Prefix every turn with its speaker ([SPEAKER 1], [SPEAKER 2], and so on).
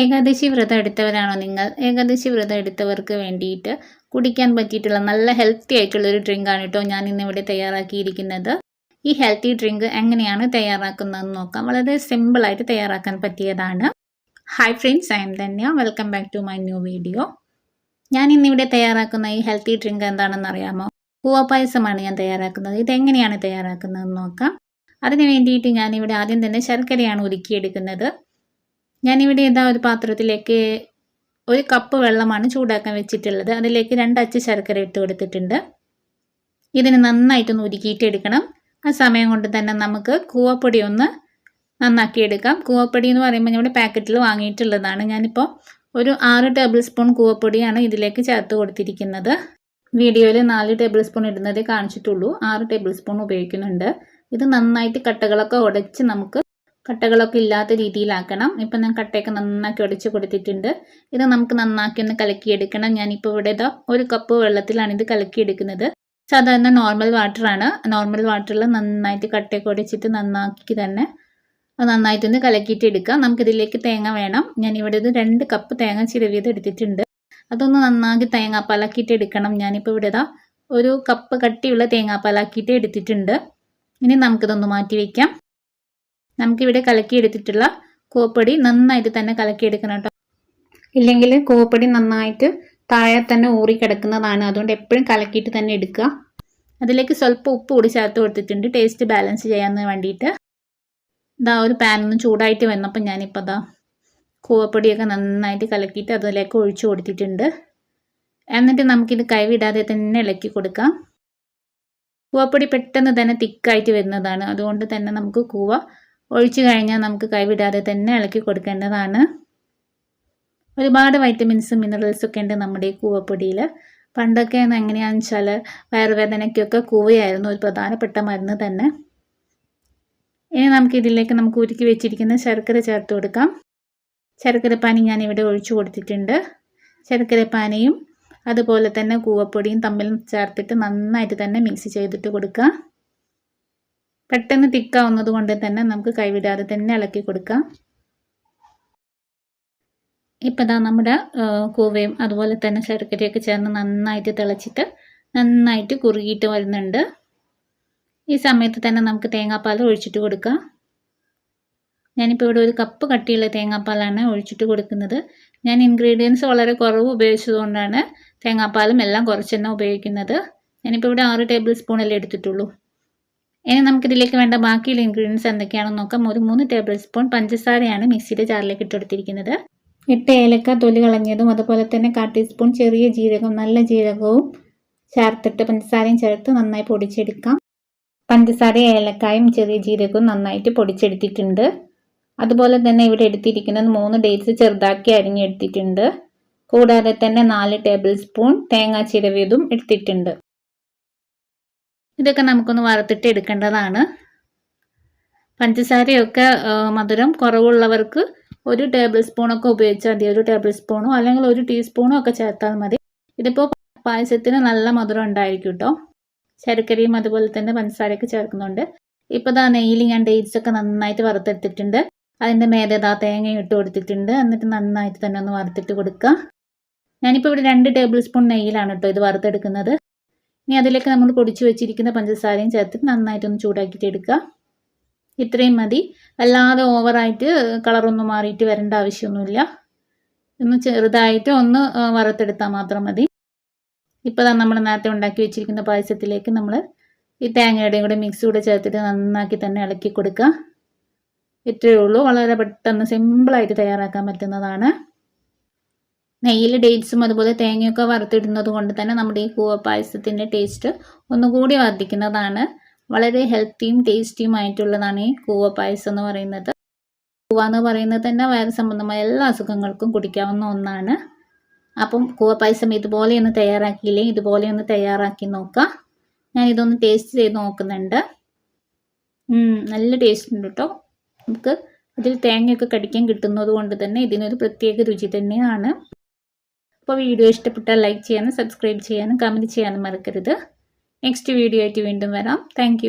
[SPEAKER 1] ഏകാദശി വ്രതം എടുത്തവരാണോ നിങ്ങൾ? ഏകാദശി വ്രതം എടുത്തവർക്ക് വേണ്ടിയിട്ട് കുടിക്കാൻ പറ്റിയിട്ടുള്ള നല്ല ഹെൽത്തി ആയിട്ടുള്ള ഒരു ഡ്രിങ്ക് ആണ് കേട്ടോ ഞാൻ ഇന്നിവിടെ തയ്യാറാക്കിയിരിക്കുന്നത്. ഈ ഹെൽത്തി ഡ്രിങ്ക് എങ്ങനെയാണ് തയ്യാറാക്കുന്നതെന്ന് നോക്കാം. വളരെ സിമ്പിളായിട്ട് തയ്യാറാക്കാൻ പറ്റിയതാണ്. Hi friends I am Dhanya welcome back to my new video ഞാൻ ഇന്നിവിടെ തയ്യാറാക്കുന്ന ഈ ഹെൽത്തി ഡ്രിങ്ക് എന്താണെന്ന് അറിയാമോ? പൂവപ്പായസമാണ് ഞാൻ തയ്യാറാക്കുന്നത്. ഇതെങ്ങനെയാണ് തയ്യാറാക്കുന്നതെന്ന് നോക്കാം. അതിന് വേണ്ടിയിട്ട് ഞാനിവിടെ ആദ്യം തന്നെ ശർക്കരയാണ് ഉരുക്കിയെടുക്കുന്നത്. ഞാനിവിടെ ഇതാ ഒരു പാത്രത്തിലേക്ക് ഒരു കപ്പ് വെള്ളമാണ് ചൂടാക്കാൻ വെച്ചിട്ടുള്ളത്. അതിലേക്ക് രണ്ട് അച്ച ശർക്കര ഇട്ട് കൊടുത്തിട്ടുണ്ട്. ഇതിന് നന്നായിട്ടൊന്ന് ഉരുക്കിയിട്ട് എടുക്കണം ആ സമയം കൊണ്ട് തന്നെ നമുക്ക് കൂവപ്പൊടി ഒന്ന് നന്നാക്കി എടുക്കാം കൂവപ്പൊടി എന്ന് പറയുമ്പോൾ നമ്മുടെ പാക്കറ്റിൽ വാങ്ങിയിട്ടുള്ളതാണ്. ഞാനിപ്പോൾ ഒരു ആറ് ടേബിൾ സ്പൂൺ കൂവപ്പൊടിയാണ് ഇതിലേക്ക് ചേർത്ത് കൊടുത്തിരിക്കുന്നത്. വീഡിയോയിൽ നാല് ടേബിൾ സ്പൂൺ ഇടുന്നതേ കാണിച്ചിട്ടുള്ളൂ. ആറ് ടേബിൾ സ്പൂൺ ഉപയോഗിക്കുന്നുണ്ട്. ഇത് നന്നായിട്ട് കട്ടകളൊക്കെ ഉടച്ച് നമുക്ക് കട്ടകളൊക്കെ ഇല്ലാത്ത രീതിയിലാക്കണം. ഇപ്പം ഞാൻ കട്ടയൊക്കെ നന്നാക്കി ഉടച്ച് കൊടുത്തിട്ടുണ്ട്. ഇത് നമുക്ക് നന്നാക്കി ഒന്ന് കലക്കിയെടുക്കണം. ഞാനിപ്പോൾ ഇവിടെ ഇതാ ഒരു കപ്പ് വെള്ളത്തിലാണ് ഇത് കലക്കിയെടുക്കുന്നത്. സാധാരണ നോർമൽ വാട്ടറാണ് നോർമൽ വാട്ടറിൽ നന്നായിട്ട് കട്ടയൊക്കെ ഉടച്ചിട്ട് നന്നാക്കി തന്നെ അത് നന്നായിട്ടൊന്ന് കലക്കിയിട്ട് എടുക്കാം. നമുക്കിതിലേക്ക് തേങ്ങ വേണം. ഞാൻ ഇവിടെ ഇത് രണ്ട് കപ്പ് തേങ്ങ ചിരവിയത് എടുത്തിട്ടുണ്ട്. അതൊന്ന് നന്നാക്കി തേങ്ങാപ്പാലാക്കിയിട്ട് എടുക്കണം. ഞാനിപ്പോൾ ഇവിടെ ഒരു കപ്പ് കട്ടിയുള്ള തേങ്ങാപ്പാലാക്കിയിട്ട് എടുത്തിട്ടുണ്ട്. ഇനി നമുക്കിതൊന്ന് മാറ്റി വയ്ക്കാം നമുക്കിവിടെ കലക്കിയെടുത്തിട്ടുള്ള കോപ്പടി നന്നായിട്ട് തന്നെ കലക്കിയെടുക്കണം കേട്ടോ. ഇല്ലെങ്കിൽ കോപ്പടി നന്നായിട്ട് താഴെ തന്നെ ഊറി കിടക്കുന്നതാണ്. അതുകൊണ്ട് എപ്പോഴും കലക്കിയിട്ട് തന്നെ എടുക്കുക. അതിലേക്ക് സ്വല്പം ഉപ്പ് കൂടി ചേർത്ത് കൊടുത്തിട്ടുണ്ട്. ടേസ്റ്റ് ബാലൻസ് ചെയ്യാൻ വേണ്ടിയിട്ട്. ഇതാ ഒരു പാനൊന്ന് ചൂടായിട്ട് വന്നപ്പോൾ ഞാനിപ്പോൾ അതാ കൂവപ്പൊടിയൊക്കെ നന്നായിട്ട് കലക്കിയിട്ട് അതിലേക്ക് ഒഴിച്ചു കൊടുത്തിട്ടുണ്ട്. എന്നിട്ട് നമുക്കിത് കൈവിടാതെ തന്നെ ഇളക്കി കൊടുക്കാം. കൂവപ്പൊടി പെട്ടെന്ന് തന്നെ തിക്കായിട്ട് വരുന്നതാണ്. അതുകൊണ്ട് തന്നെ നമുക്ക് കൂവ ഒഴിച്ചു കഴിഞ്ഞാൽ നമുക്ക് കൈവിടാതെ തന്നെ ഇളക്കി കൊടുക്കേണ്ടതാണ്. ഒരുപാട് വൈറ്റമിൻസും മിനറൽസും ഒക്കെ ഉണ്ട് നമ്മുടെ ഈ കൂവപ്പൊടിയിൽ. പണ്ടൊക്കെ എങ്ങനെയാണെന്ന് വെച്ചാൽ വയറുവേദനയ്ക്കൊക്കെ കൂവയായിരുന്നു ഒരു പ്രധാനപ്പെട്ട മരുന്ന് തന്നെ. ഇനി നമുക്ക് ഇതിലേക്ക് നമുക്ക് ഉരുക്കി വെച്ചിരിക്കുന്ന ശർക്കര ചേർത്ത് കൊടുക്കാം. ശർക്കരപ്പാനി ഞാൻ ഇവിടെ ഒഴിച്ചു കൊടുത്തിട്ടുണ്ട്. ശർക്കരപ്പാനിയും അതുപോലെ തന്നെ കൂവപ്പൊടിയും തമ്മിൽ ചേർത്തിട്ട് നന്നായിട്ട് തന്നെ മിക്സ് ചെയ്തിട്ട് കൊടുക്കുക. പെട്ടെന്ന് തിക്കാവുന്നത് കൊണ്ട് തന്നെ നമുക്ക് കൈവിടാതെ തന്നെ ഇളക്കി കൊടുക്കാം. ഇപ്പം ഇതാ നമ്മുടെ കൂവയും അതുപോലെ തന്നെ ശർക്കരയൊക്കെ ചേർന്ന് നന്നായിട്ട് തിളച്ചിട്ട് നന്നായിട്ട് കുറുകിയിട്ട് വരുന്നുണ്ട്. ഈ സമയത്ത് തന്നെ നമുക്ക് തേങ്ങാപ്പാൽ ഒഴിച്ചിട്ട് കൊടുക്കാം. ഞാനിപ്പോൾ ഇവിടെ ഒരു കപ്പ് കട്ടിയുള്ള തേങ്ങാപ്പാലാണ് ഒഴിച്ചിട്ട് കൊടുക്കുന്നത്. ഞാൻ ഇൻഗ്രീഡിയൻസ് വളരെ കുറവ് ഉപയോഗിച്ചതുകൊണ്ടാണ് തേങ്ങാപ്പാലും എല്ലാം കുറച്ച് തന്നെ ഉപയോഗിക്കുന്നത്. ഞാനിപ്പോൾ ഇവിടെ ആറ് ടേബിൾ സ്പൂണല്ലേ എടുത്തിട്ടുള്ളൂ. ഇനി നമുക്കിതിലേക്ക് വേണ്ട ബാക്കിയുള്ള ഇൻഗ്രീഡിയൻസ് എന്തൊക്കെയാണെന്ന് നോക്കാം. ഒരു മൂന്ന് ടേബിൾ സ്പൂൺ പഞ്ചസാരയാണ് മിക്സിയുടെ ജാറിലേക്ക് ഇട്ടെടുത്തിരിക്കുന്നത് എട്ട് ഏലക്ക തൊലി കളഞ്ഞതും അതുപോലെ തന്നെ കാ ടീസ്പൂൺ ചെറിയ ജീരകം നല്ല ജീരകവും ചേർത്തിട്ട് പഞ്ചസാരയും ചേർത്ത് നന്നായി പൊടിച്ചെടുക്കാം. പഞ്ചസാര ഏലക്കായും ചെറിയ ജീരകവും നന്നായിട്ട് പൊടിച്ചെടുത്തിട്ടുണ്ട്. അതുപോലെ തന്നെ ഇവിടെ എടുത്തിരിക്കുന്നത് മൂന്ന് ഡേറ്റ്സ് ചെറുതാക്കി അരിഞ്ഞെടുത്തിട്ടുണ്ട്. കൂടാതെ തന്നെ നാല് ടേബിൾ സ്പൂൺ തേങ്ങാ ചിരവിയതും എടുത്തിട്ടുണ്ട്. ഇതൊക്കെ നമുക്കൊന്ന് വറുത്തിട്ട് എടുക്കേണ്ടതാണ്. പഞ്ചസാരയൊക്കെ മധുരം കുറവുള്ളവർക്ക് ഒരു ടേബിൾ സ്പൂണൊക്കെ ഉപയോഗിച്ചാൽ മതി. ഒരു ടേബിൾ സ്പൂണോ അല്ലെങ്കിൽ ഒരു ടീസ്പൂണോ ഒക്കെ ചേർത്താൽ മതി. ഇതിപ്പോൾ പായസത്തിന് നല്ല മധുരം ഉണ്ടായിരിക്കും കേട്ടോ ശർക്കരയും അതുപോലെ തന്നെ പഞ്ചസാരയൊക്കെ ചേർക്കുന്നുണ്ട്. ഇപ്പോൾ ഇതാ നെയ്യിൽ ഞാൻ ഡേറ്റ്സ് ഒക്കെ നന്നായിട്ട് വറുത്തെടുത്തിട്ടുണ്ട്. അതിന്റെ മേലെ ഇതാ തേങ്ങ ഇട്ട് കൊടുത്തിട്ടുണ്ട്. എന്നിട്ട് നന്നായിട്ട് തന്നെ ഒന്ന് വറുത്തിട്ട് കൊടുക്കുക ഞാനിപ്പോൾ ഇവിടെ രണ്ട് ടേബിൾ സ്പൂൺ നെയ്യിലാണ് കേട്ടോ ഇത് വറുത്തെടുക്കുന്നത്. ഇനി അതിലേക്ക് നമ്മൾ പൊടിച്ചു വെച്ചിരിക്കുന്ന പഞ്ചസാരയും ചേർത്ത് നന്നായിട്ടൊന്ന് ചൂടാക്കിയിട്ട് എടുക്കുക. ഇത്രയും മതി. അല്ലാതെ ഓവറായിട്ട് കളറൊന്നും മാറിയിട്ട് വരേണ്ട ആവശ്യമൊന്നുമില്ല. ഒന്ന് ചെറുതായിട്ട് ഒന്ന് വറുത്തെടുത്താൽ മാത്രം മതി. ഇപ്പോൾ നമ്മൾ നേരത്തെ ഉണ്ടാക്കി വെച്ചിരിക്കുന്ന പായസത്തിലേക്ക് നമ്മൾ ഈ തേങ്ങയുടെയും കൂടെ മിക്സ് കൂടെ ചേർത്തിട്ട് നന്നാക്കി തന്നെ ഇളക്കി കൊടുക്കുക. ഇത്രയേ ഉള്ളൂ. വളരെ പെട്ടെന്ന് സിമ്പിളായിട്ട് തയ്യാറാക്കാൻ പറ്റുന്നതാണ്. നെയ്യിൽ ഡേറ്റ്സും അതുപോലെ തേങ്ങയൊക്കെ വറുത്തിടുന്നത് കൊണ്ട് തന്നെ നമ്മുടെ ഈ കൂവ പായസത്തിന്റെ ടേസ്റ്റ് ഒന്നുകൂടി വർദ്ധിക്കുന്നതാണ്. വളരെ ഹെൽത്തിയും ടേസ്റ്റിയും ആയിട്ടുള്ളതാണ് ഈ കൂവ പായസം എന്ന് പറയുന്നത്. കൂവ എന്ന് പറയുന്നത് തന്നെ വയറ് സംബന്ധമായ എല്ലാ അസുഖങ്ങൾക്കും കുടിക്കാവുന്ന ഒന്നാണ്. അപ്പം കൂവ പായസം ഇതുപോലെ ഒന്ന് തയ്യാറാക്കിയില്ലേ? ഇതുപോലെ ഒന്ന് തയ്യാറാക്കി നോക്കാം. ഞാൻ ഇതൊന്ന് ടേസ്റ്റ് ചെയ്ത് നോക്കുന്നുണ്ട്. നല്ല ടേസ്റ്റ് ഉണ്ട് കേട്ടോ നമുക്ക് അതിൽ തേങ്ങയൊക്കെ കടിക്കാൻ കിട്ടുന്നത് കൊണ്ട് തന്നെ ഇതിനൊരു പ്രത്യേക രുചി തന്നെയാണ്. അപ്പോൾ വീഡിയോ ഇഷ്ടപ്പെട്ടാൽ ലൈക്ക് ചെയ്യാനും സബ്സ്ക്രൈബ് ചെയ്യാനും കമന്റ് ചെയ്യാനും മറക്കരുത്. നെക്സ്റ്റ് വീഡിയോ ആയിട്ട് വീണ്ടും വരാം. താങ്ക്